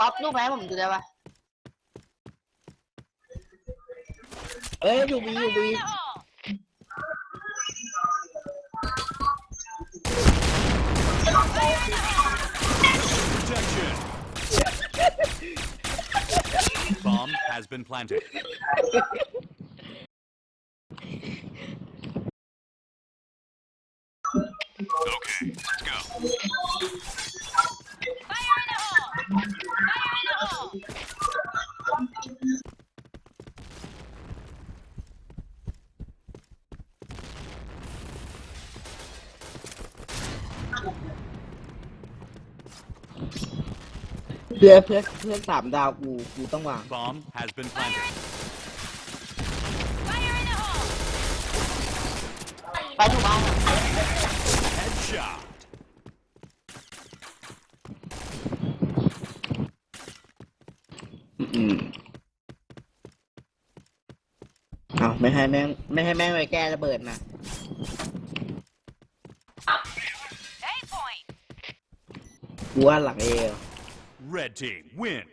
ก๊อปรูปมาให้ผมดูได้ปะเอ้ยอยู่บีอยู่บี เพื่อนเพื่อนเพื่อนสามดาวกูกูต้องวาง Bomb has been planted. ไปถูกบ้านอะ Headshot. อืมเอาไม่ให้แม่งไม่ให้แม่งไปแก้ระเบิดนะ กูว่าหลังเอว Red team win.